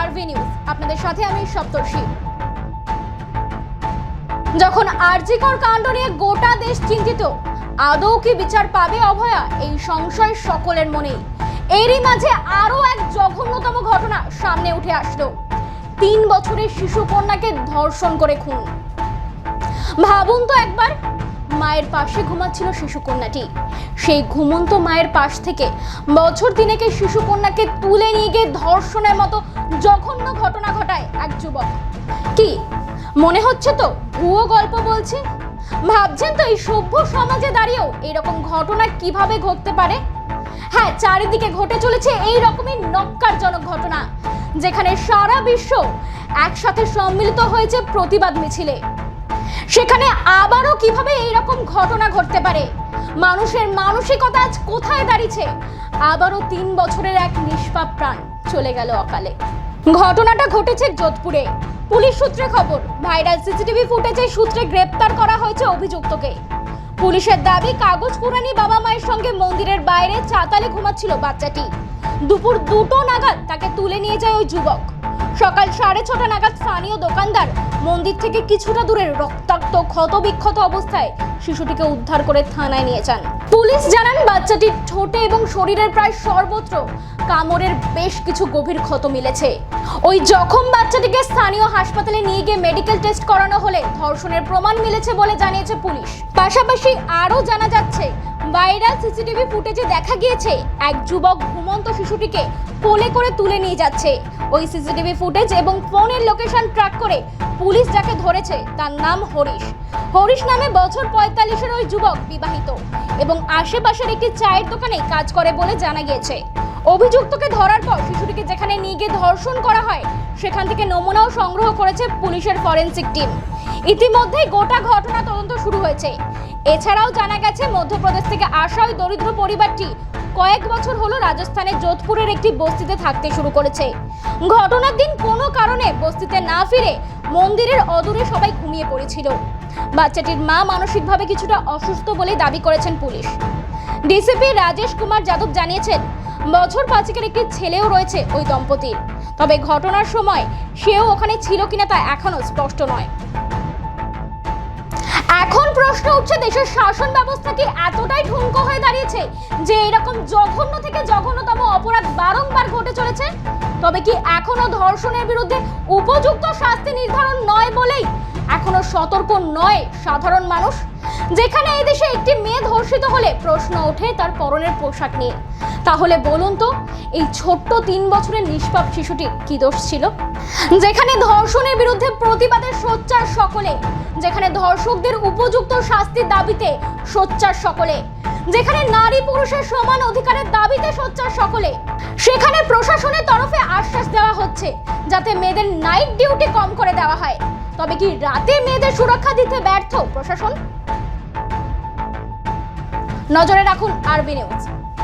আরবি নিউজ। আপনাদের সাথে আমি সপ্তর্ষি। যখন আরজিকর কাণ্ড নিয়ে গোটা দেশ চিন্তিত, আদৌ কি বিচার পাবে অভয়া? এই সংশয় সকলের মনেই। এরই মাঝে আরও এক জঘন্যতম ঘটনা সামনে উঠে আসলো। তিন বছরের শিশু কন্যাকে ধর্ষণ করে খুন। ভাবুন তো একবার, মায়ের পাশে ঘুমাচ্ছিল শিশুকন্যাটি সেই ঘুমন্ত মায়ের পাশ থেকে বছর দিনেকে শিশুকন্যাকে তুলে নিয়ে গিয়ে ধর্ষণের মতো জঘন্য ঘটনা ঘটায় এক যুবক। কি? মনে হচ্ছে তো ভুয়ো গল্প বলছি? ভাবছেন তো এই সভ্য সমাজে দাঁড়িয়েও এরকম ঘটনা কীভাবে ঘটতে পারে? হ্যাঁ চারিদিকে ঘটে চলেছে এই রকমই নক্কারজনক ঘটনা, যেখানে সারা বিশ্ব একসাথে সম্মিলিত হয়েছে প্রতিবাদ মিছিলে। সেখানে আবারও কীভাবে এইরকম ঘটনা ঘটতে পারে? মানুষের মানসিকতা আজ কোথায় দাঁড়িয়েছে? আবারও তিন বছরের এক নিষ্পাপ প্রাণ চলে গেল অকালে। ঘটনাটা ঘটেছে যোধপুরে। পুলিশ সূত্রে খবর, ভাইরাল সিসিটিভি ফুটেজের সূত্রে গ্রেপ্তার করা হয়েছে অভিযুক্তকে। পুলিশের দাবি, কাগজ কুড়ানি বাবা মায়ের সঙ্গে মন্দিরের বাইরে চাতালে ঘুমাচ্ছিল বাচ্চাটি। দুপুর দুটো নাগাদ তাকে তুলে নিয়ে যায় ওই যুবক। সকাল সাড়ে ছটা নাগাদ স্থানীয় দোকানদার মন্দির থেকে কিছুটা দূরে রক্তাক্ত, ক্ষতবিক্ষত অবস্থায় শিশুটিকে উদ্ধার করে থানায় নিয়ে যান। পুলিশ জানান, বাচ্চাটির ঠোঁটে এবং শরীরের প্রায় সর্বত্র কামড়ের বেশ কিছু গভীর ক্ষত মিলেছে। ওই জখম বাচ্চাটিকে স্থানীয় হাসপাতালে নিয়ে গিয়ে মেডিকেল টেস্ট করানো হলে ধর্ষণের প্রমাণ মিলেছে বলে জানিয়েছে পুলিশ। পাশাপাশি আরও জানা যাচ্ছে ভাইরাল সিসিটিভি ফুটেজে দেখা গিয়েছে, এক যুবক ঘুমন্ত শিশুটিকে কোলে করে তুলে নিয়ে যাচ্ছে। ওই সিসিটিভি ফুটেজ এবং ফোনের লোকেশন ট্র্যাক করে পুলিশ যাকে ধরেছে, তার নাম হরিশ। হরিশ নামে বছর পঁয়তাল্লিশের ওই যুবক বিবাহিত এবং আশেপাশের একটি চায়ের দোকানে কাজ করে বলে জানা গিয়েছে। অভিযুক্তকে ধরার পর শিশুটিকে যেখানে নিয়ে গিয়ে ধর্ষণ করা হয়, সেখান থেকে নমুনাও সংগ্রহ করেছে পুলিশের ফরেনসিক টিম। ইতিমধ্যেই গোটা ঘটনা তদন্ত শুরু হয়েছে। এছাড়াও জানা গেছে, মধ্যপ্রদেশ থেকে আসা ওই দরিদ্র পরিবারটি কয়েক বছর হলো রাজস্থানের যোধপুরের একটি বস্তিতে থাকতে শুরু করেছে। ঘটনার দিন কোনো কারণে বস্তিতে না ফিরে মন্দিরের অদূরে সবাই ঘুমিয়ে পড়েছিল। বাচ্চাটির মা মানসিকভাবে কিছুটা অসুস্থ বলে দাবি করেছেন পুলিশ। ডিসিপি রাজেশ কুমার যাদব জানিয়েছেন বছর পাঁচেকের একটি ছেলেও রয়েছে ওই দম্পতির। তবে ঘটনার সময় সেও ওখানে ছিল কিনা তা এখনও স্পষ্ট নয়। এখন প্রশ্ন উঠছে, দেশের শাসন ব্যবস্থা কি এতটাই ঠুনকো হয়ে দাঁড়িয়েছে যে এরকম জঘন্য থেকে জঘন্যতম অপরাধ বারংবার ঘটে চলেছে? তবে কি এখনও ধর্ষণের বিরুদ্ধে উপযুক্ত শাস্তি নির্ধারণ নয় বলেই এখনও সতর্ক নয় সাধারণ মানুষ? যেখানে এই দেশে একটি মেয়ে ধর্ষিত হলে প্রশ্ন ওঠে তার পরনের পোশাক নিয়ে। তাহলে বলুন তো, এই ছোট্ট তিন বছরের নিষ্পাপ শিশুটির কি দোষ ছিল? যেখানে ধর্ষণের বিরুদ্ধে প্রতিবাদের সোচ্চার সকলে, যেখানে ধর্ষকদের উপযুক্ত শাস্তির দাবিতে সোচ্চার সকলে যেখানে নারী পুরুষের সমান অধিকারের দাবিতে সোচ্চার সকলে। সেখানে প্রশাসনের তরফে আশ্বাস দেওয়া হচ্ছে, যাতে মেয়েদের নাইট ডিউটি কম করে দেওয়া হয়। তবে কি রাতে মেয়েদের সুরক্ষা দিতে ব্যর্থ প্রশাসন? নজরে রাখুন আরবি নিউজ